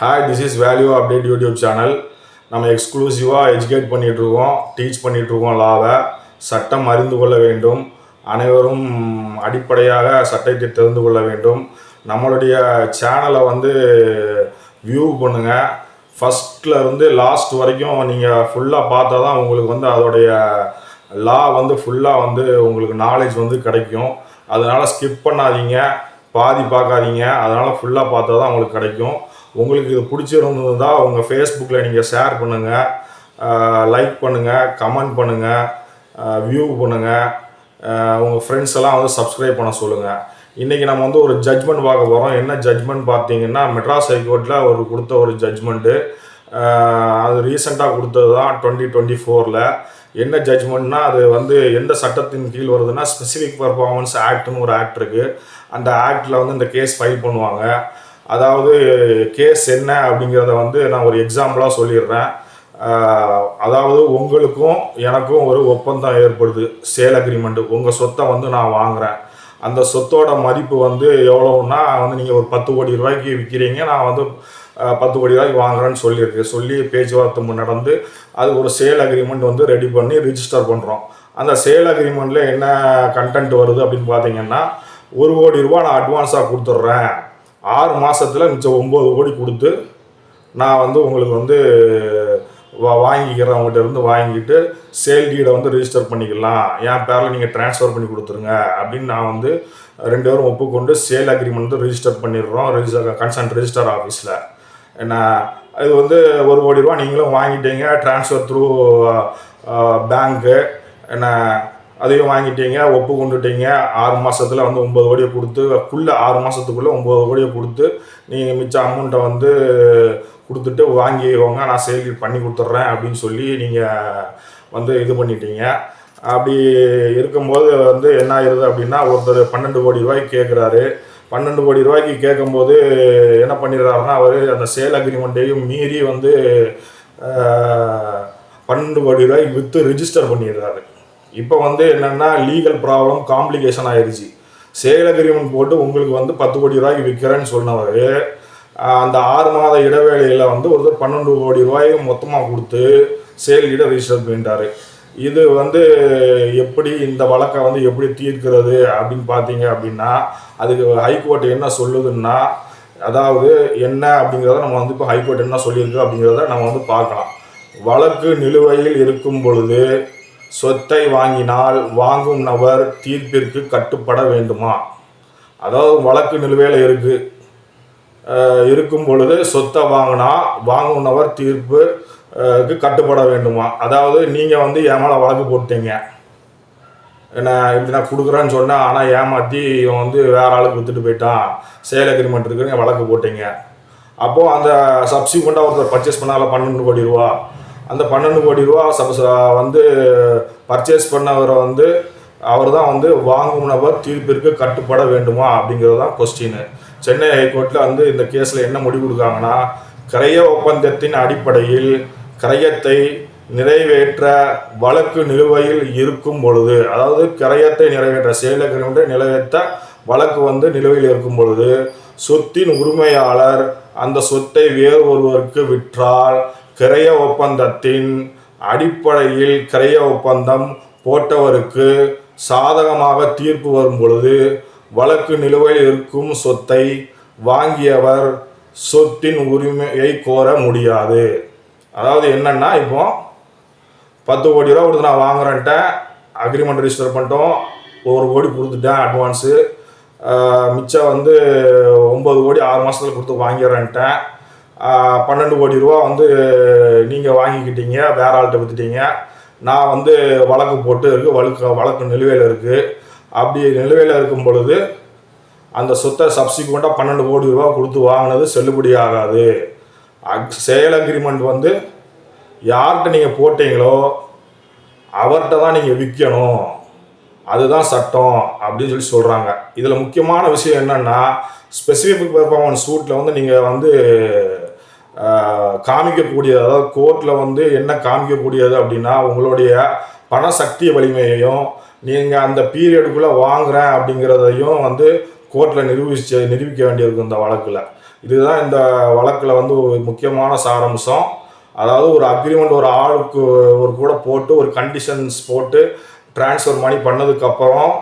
Hi this is value update YouTube channel நம்ம எக்ஸ்க்ளூசிவாக educate பண்ணிகிட்ருக்கோம் டீச் பண்ணிகிட்ருக்கோம் லாவை சட்டம் அறிந்து கொள்ள வேண்டும். அனைவரும் அடிப்படையாக சட்டத்தை தெரிந்து கொள்ள வேண்டும். நம்மளுடைய சேனலை வந்து வியூ பண்ணுங்கள் ஃபஸ்ட்டில் இருந்து லாஸ்ட் வரைக்கும் நீங்கள் ஃபுல்லாக பார்த்தா தான் உங்களுக்கு வந்து அதோடைய லா வந்து ஃபுல்லாக வந்து உங்களுக்கு நாலேஜ் வந்து கிடைக்கும். அதனால் ஸ்கிப் பண்ணாதீங்க. பாதி பார்க்காதீங்க. அதனால் ஃபுல்லாக பார்த்தா தான் உங்களுக்கு கிடைக்கும். உங்களுக்கு இது பிடிச்சிருந்ததா உங்கள் ஃபேஸ்புக்கில் நீங்கள் ஷேர் பண்ணுங்கள் லைக் பண்ணுங்கள் கமெண்ட் பண்ணுங்கள் வியூ பண்ணுங்கள் உங்கள் ஃப்ரெண்ட்ஸ் எல்லாம் வந்து சப்ஸ்கிரைப் பண்ண சொல்லுங்கள் இன்றைக்கி நம்ம வந்து ஒரு ஜட்ஜ்மெண்ட் பார்க்க போகிறோம் என்ன ஜட்ஜ்மெண்ட் பார்த்தீங்கன்னா மெட்ராஸ் ஹைகோர்ட்டில் ஒரு கொடுத்த ஒரு ஜட்ஜ்மெண்ட்டு அது ரீசெண்டாக கொடுத்தது தான் டுவெண்ட்டி டுவெண்ட்டி ஃபோரில் என்ன ஜட்மெண்ட்னா அது வந்து எந்த சட்டத்தின் கீழ் வருதுன்னா ஸ்பெசிஃபிக் பர்ஃபார்மன்ஸ் ஆக்ட்னு ஒரு ஆக்ட் இருக்குது அந்த ஆக்டில் வந்து இந்த கேஸ் ஃபைல் பண்ணுவாங்க. அதாவது கேஸ் என்ன அப்படிங்கிறத வந்து நான் ஒரு எக்ஸாம்பிளாக சொல்லிடுறேன். அதாவது உங்களுக்கும் எனக்கும் ஒரு ஒப்பந்தம் ஏற்படுது. சேல் அக்ரிமெண்ட்டு உங்கள் சொத்தை வந்து நான் வாங்குறேன். அந்த சொத்தோட மதிப்பு வந்து எவ்வளோன்னா வந்து நீங்கள் ஒரு பத்து கோடி ரூபாய்க்கு விற்கிறீங்க நான் வந்து பத்து கோடி ரூபாய்க்கு வாங்குறேன்னு சொல்லியிருக்கு. சொல்லி பேச்சுவார்த்தை நடந்து அது ஒரு சேல் அக்ரிமெண்ட் வந்து ரெடி பண்ணி ரிஜிஸ்டர் பண்ணுறோம் அந்த சேல் அக்ரிமெண்ட்டில் என்ன கண்டென்ட் வருது அப்படின்னு பார்த்தீங்கன்னா ஒரு கோடி ரூபா நான் அட்வான்ஸாக கொடுத்துட்றேன். ஆறு மாதத்தில் மிச்சம் ஒம்பது கோடி கொடுத்து நான் வந்து உங்களுக்கு வந்து வா வாங்கிக்கிறேன் அவங்ககிட்ட இருந்து வாங்கிட்டு சேல் டீடை வந்து ரிஜிஸ்டர் பண்ணிக்கலாம். என் பேரில் நீங்கள் ட்ரான்ஸ்ஃபர் பண்ணி கொடுத்துருங்க. அப்படின்னு நான் வந்து ரெண்டு பேரும் ஒப்புக்கொண்டு சேல் அக்ரிமெண்ட் வந்து ரெஜிஸ்டர் பண்ணிடுறோம். ரிஜிஸ்டர் கன்சர்ன் ரெஜிஸ்டர் ஆஃபீஸில் என்ன இது வந்து ஒரு கோடி ரூபா நீங்களும் வாங்கிட்டீங்க. ட்ரான்ஸ்ஃபர் த்ரூ பேங்க்கு என்ன அதையும் வாங்கிட்டீங்க ஒப்பு கொண்டுட்டீங்க ஆறு மாதத்தில் வந்து ஒம்பது கோடியை கொடுத்து ஃபுல்லு ஆறு மாதத்துக்குள்ளே ஒம்பது கோடியை கொடுத்து நீங்கள் மிச்ச அமௌண்ட்டை வந்து கொடுத்துட்டு வாங்கிக்கோங்க நான் சேல் பண்ணி கொடுத்துட்றேன் அப்படின்னு சொல்லி நீங்கள் வந்து இது பண்ணிட்டீங்க. அப்படி இருக்கும்போது வந்து என்ன ஆயிடுது அப்படின்னா ஒருத்தர் பன்னெண்டு கோடி ரூபாய்க்கு கேட்குறாரு பன்னெண்டு கோடி ரூபாய்க்கு கேட்கும்போது என்ன பண்ணிடுறாருன்னா அவர் அந்த சேல் அக்ரிமெண்ட்டையும் மீறி வந்து பன்னெண்டு கோடி ரூபாய்க்கு விற்று ரிஜிஸ்டர் பண்ணிடுறாரு. இப்போ வந்து என்னென்னா லீகல் ப்ராப்ளம் காம்ப்ளிகேஷன் ஆயிடுச்சு. சேல் அக்ரிமெண்ட் போட்டு உங்களுக்கு வந்து பத்து கோடி ரூபாய்க்கு விற்கிறேன்னு சொன்னவர் அந்த ஆறு மாத இடைவேளையில் வந்து ஒருத்தர் பன்னெண்டு கோடி ரூபாய் மொத்தமாக கொடுத்து சேல் ரிஜிஸ்டர் பண்ணிட்டார். இது வந்து எப்படி இந்த வழக்கை வந்து எப்படி தீர்க்கிறது அப்படின்னு பார்த்தீங்க அப்படின்னா அதுக்கு ஹைகோர்ட் என்ன சொல்லுதுன்னா அதாவது என்ன அப்படிங்கிறத நம்ம வந்து இப்போ ஹைகோர்ட் என்ன சொல்லியிருக்கு அப்படிங்கிறத நம்ம வந்து பார்க்கலாம். வழக்கு நிலுவையில் இருக்கும் பொழுது சொத்தை வாங்கினால் வாங்கும் நபர் தீர்ப்பிற்கு கட்டுப்பட வேண்டுமா? அதாவது வழக்கு நிலுவையில் இருக்கு. இருக்கும் பொழுது சொத்தை வாங்கினா வாங்கும் தீர்ப்பு தீர்ப்புக்கு கட்டுப்பட வேண்டுமா? அதாவது நீங்கள் வந்து என் மேலே வழக்கு போட்டீங்க. என்ன இப்படி நான் கொடுக்குறேன்னு சொன்னேன் ஆனால் ஏமாற்றி இவன் வந்து வேற ஆளுக்கு விற்றுட்டு போயிட்டான். சேல் அக்ரிமெண்ட் இருக்குன்னு வழக்கு போட்டீங்க. அப்போது அந்த சப்சிக்வெண்ட்டாக ஒருத்தர் பர்ச்சேஸ் பண்ணால பன்னெண்டு கோடி ரூபா. அந்த பன்னெண்டு கோடி ரூபா சப்போஸ் வந்து பர்ச்சேஸ் பண்ணவரை வந்து அவர் தான் வந்து வாங்கும் நபர் தீர்ப்பிற்கு கட்டுப்பட வேண்டுமா அப்படிங்கிறது தான் கொஸ்டின் சென்னை ஹைகோர்ட்டில் வந்து இந்த கேஸில் என்ன முடிவு கொடுக்காங்கன்னா கிரைய ஒப்பந்தத்தின் அடிப்படையில் கிரையத்தை நிறைவேற்ற வழக்கு நிலுவையில் இருக்கும் பொழுது அதாவது கிரையத்தை நிறைவேற்ற சேல் அக்ரிமெண்ட்டை நிறைவேற்ற வழக்கு வந்து நிலுவையில் இருக்கும் பொழுது சொத்தின் உரிமையாளர் அந்த சொத்தை வேறு ஒருவருக்கு விற்றால் கிரைய ஒப்பந்தத்தின் அடிப்படையில் கிரைய ஒப்பந்தம் போட்டவருக்கு சாதகமாக தீர்ப்பு வரும் பொழுது வழக்கு நிலுவையில் இருக்கும் சொத்தை வாங்கியவர் சொத்தின் உரிமையை கோர முடியாது. அதாவது என்னன்னா இப்போ பத்து கோடி ரூபா கொடுத்து நான் வாங்குறேன்ட்டேன் அக்ரிமெண்ட் ரிஜிஸ்டர் பண்ணிட்டோம் ஒரு கோடி கொடுத்துட்டேன் அட்வான்ஸு மிச்சம் வந்து ஒம்பது கோடி ஆறு மாதத்துல கொடுத்து வாங்கிடுறேன்ட்டேன் பன்னெண்டு கோடி ரூபா வந்து நீங்கள் வாங்கிக்கிட்டீங்க வேற ஆள்கிட்ட வித்துட்டீங்க. நான் வந்து வழக்கு போட்டு இருக்கு வழக்கு வழக்கு நிலுவையில் இருக்குது அப்படி நிலுவையில் இருக்கும் பொழுது அந்த சொத்தை சப்சிக்வெண்ட்டாக பன்னெண்டு கோடி ரூபா கொடுத்து வாங்கினது செல்லுபடி ஆகாது. அக் சேல் அக்ரிமெண்ட் வந்து யார்கிட்ட நீங்கள் போட்டீங்களோ அவர்கிட்ட தான் நீங்கள் விற்கணும் அதுதான் சட்டம் அப்படின்னு சொல்லி சொல்கிறாங்க இதில் முக்கியமான விஷயம் என்னென்னா ஸ்பெசிஃபிக் பெர்ஃபார்மன்ஸ் சூட்டில் வந்து நீங்கள் வந்து காமிக்கக்கூடியது. அதாவது கோர்ட்டில் வந்து என்ன காமிக்கக்கூடியது அப்படின்னா உங்களுடைய பண சக்தி வலிமையையும் நீங்கள் அந்த பீரியடுக்குள்ளே வாங்குகிறேன் அப்படிங்கிறதையும் வந்து கோர்ட்டில் நிரூபிச்சு நிரூபிக்க வேண்டியிருக்கும் இந்த வழக்கில். இதுதான் இந்த வழக்கில் வந்து ஒரு முக்கியமான சாரம்சம். அதாவது ஒரு அக்ரிமெண்ட் ஒரு ஆளுக்கு ஒரு கூட போட்டு ஒரு கண்டிஷன்ஸ் போட்டு ட்ரான்ஸ்ஃபர் மணி பண்ணதுக்கப்புறம்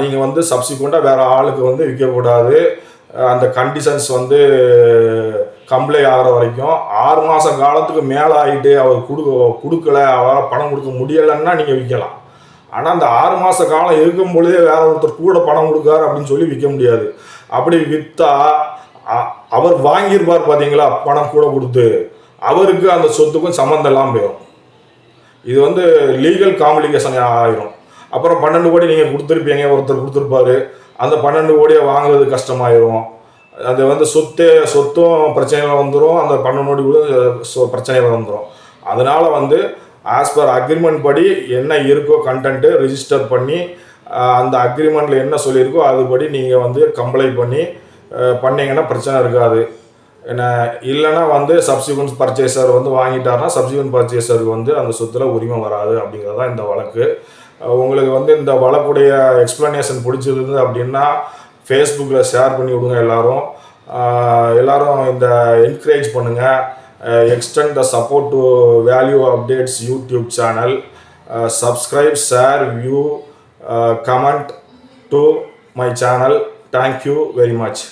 நீங்கள் வந்து சப்சிக்வெண்ட்டாக வேறு ஆளுக்கு வந்து விற்கக்கூடாது. அந்த கண்டிஷன்ஸ் வந்து கம்ப்ளை ஆகிற வரைக்கும் ஆறு மாத காலத்துக்கு மேலே ஆகிட்டு அவர் கொடுக்க கொடுக்கல அவரால் பணம் கொடுக்க முடியலைன்னா நீங்கள் விற்கலாம். ஆனால் அந்த ஆறு மாத காலம் இருக்கும் பொழுதே வேற ஒருத்தர் கூட பணம் கொடுக்காரு அப்படின்னு சொல்லி விற்க முடியாது. அப்படி விற்றா அவர் வாங்கியிருப்பார் பார்த்தீங்களா பணம் கூட கொடுத்து. அவருக்கு அந்த சொத்துக்கும் சம்மந்தம் இல்லாமல் போயிடும் இது வந்து லீகல் காம்ப்ளிகேஷன் ஆயிரும். அப்புறம் பன்னெண்டு கோடி நீங்கள் கொடுத்துருப்பீங்க ஒருத்தர் கொடுத்துருப்பாரு. அந்த பன்னெண்டு கோடியை வாங்குறது கஷ்டமாயிரும். அது வந்து சொத்து சொத்தும் பிரச்சனைகள் வந்துடும் அந்த பன்னெண்டு நோடி கூட பிரச்சனைகள் வந்துடும் அதனால் வந்து ஆஸ் பர் அக்ரிமெண்ட் படி என்ன இருக்கோ கண்டென்ட்டு ரிஜிஸ்டர் பண்ணி அந்த அக்ரிமெண்ட்டில் என்ன சொல்லியிருக்கோ அதுபடி நீங்கள் வந்து கம்ப்ளைண்ட் பண்ணி பண்ணிங்கன்னா பண்ணீங்கன்னா பிரச்சனை இருக்காது. என்ன இல்லைன்னா வந்து சப்சிக்வன்ஸ் பர்ச்சேசர் வந்து வாங்கிட்டாருன்னா சப்சிக்வன்ட் பர்ச்சேசருக்கு வந்து அந்த சொத்தில் உரிமை வராது அப்படிங்கிறது தான் இந்த வழக்கு. உங்களுக்கு வந்து இந்த வழக்குடைய எக்ஸ்ப்ளனேஷன் பிடிச்சிருந்தது அப்படின்னா ஃபேஸ்புக்கில் ஷேர் பண்ணி விடுங்க எல்லாரும். எல்லாரும் இந்த என்கரேஜ் பண்ணுங்கள் extend the support to value updates YouTube channel subscribe share view comment to my channel thank you very much